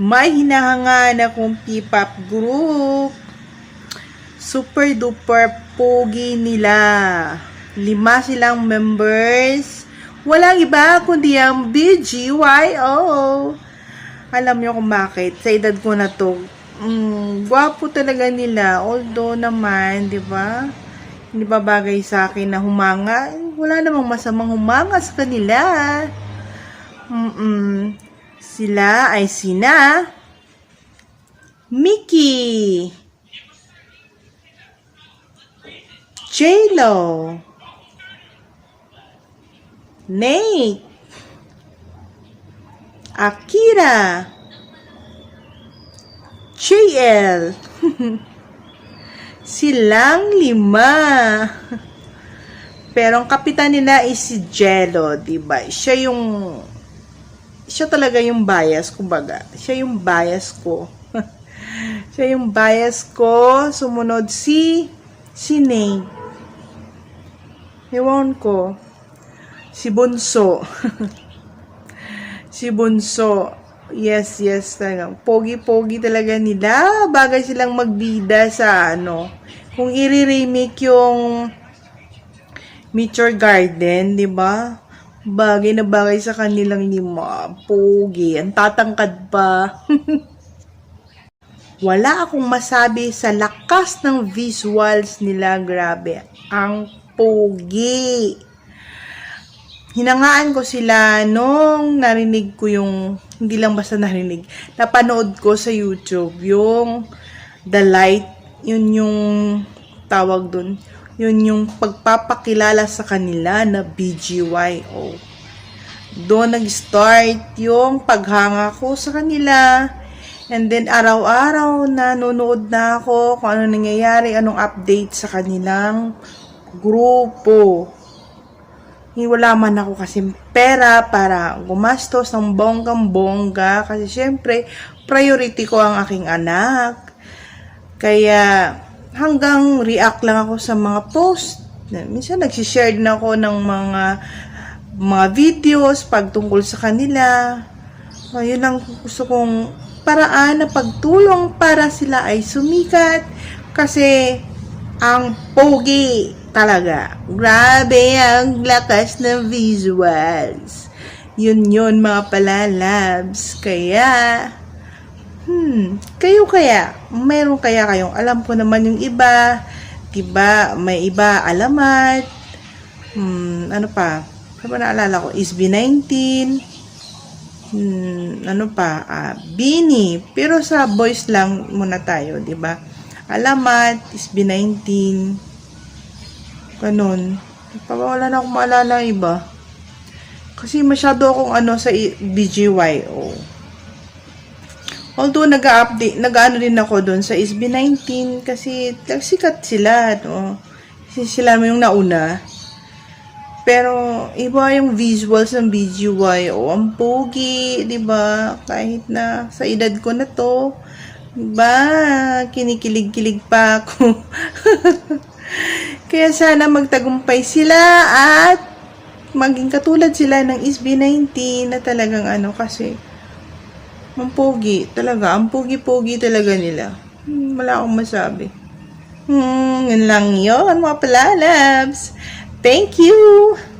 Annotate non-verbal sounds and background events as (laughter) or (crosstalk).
May hinahangaan akong P-pop group. Super duper pogi nila. Lima silang members. Walang iba kundi ang BGYO. Alam niyo kung bakit. Sa edad ko na to. Mm, gwapo talaga nila. Although naman, di ba? Hindi ba bagay sa akin na humanga? Wala namang masamang humanga sa kanila. Mm-mm. Sila ay sina Mickey, J-Lo, Nate, Akira, JL, (laughs) silang lima. Pero ang kapitan nila is si Jello, di ba? Siya yung siya talaga yung bias, kumbaga. Siya yung bias ko. (laughs) siya yung bias ko. Sumunod si si Nate. Ewan ko. Si Bunso. (laughs) si Bunso. Yes, yes talaga. Pogi-pogi talaga nila. Bagay silang magbida sa ano. Kung i-remake yung Your Garden, di ba? Bagay na bagay sa kanilang lima. Pogi. Ang tatangkad pa. (laughs) Wala akong masabi sa lakas ng visuals nila. Grabe. Ang pogi. Hinangaan ko sila nung narinig ko yung, hindi lang basta narinig, napanood ko sa YouTube yung The Light, yun yung tawag dun, yun yung pagpapakilala sa kanila na BGYO. Doon nag-start yung paghanga ko sa kanila. And then araw-araw na nanonood na ako kung ano nangyayari, anong update sa kanilang grupo. Wala man ako kasi pera para gumastos ng bonggang-bongga kasi syempre priority ko ang aking anak. Kaya hanggang react lang ako sa mga post. Minsan nagsishare din ako ng mga mga videos pagtungkol sa kanila. Ayun lang gusto kong paraan na pagtulong para sila ay sumikat kasi ang pogi talaga. Grabe ang lakas ng visuals. Yun yun mga palalabs. Kaya, hmm, kayo kaya, mayroon kaya kayong, alam ko naman yung iba, diba, may iba alamat, hmm, ano pa, ano ba naalala ko, SB19, hmm, ano pa, ah, Bini, pero sa boys lang muna tayo, diba, alamat, SB19, ganun, wala na akong maalala iba, kasi masyado akong ano sa i- BGYO. Although nag-update, nag-ano din ako doon sa SB19 kasi sikat sila, no? Kasi sila yung nauna. Pero iba yung visuals ng BGY. O, ang pogi, 'di ba? Kahit na sa edad ko na 'to, ba? Kinikilig-kilig pa ako. (laughs) Kaya sana magtagumpay sila at maging katulad sila ng SB19 na talagang ano kasi ang pogi talaga. Ang pogi-pogi talaga nila. Hmm, wala akong masabi. Hmm, yun lang yun, mga palalabs. Thank you!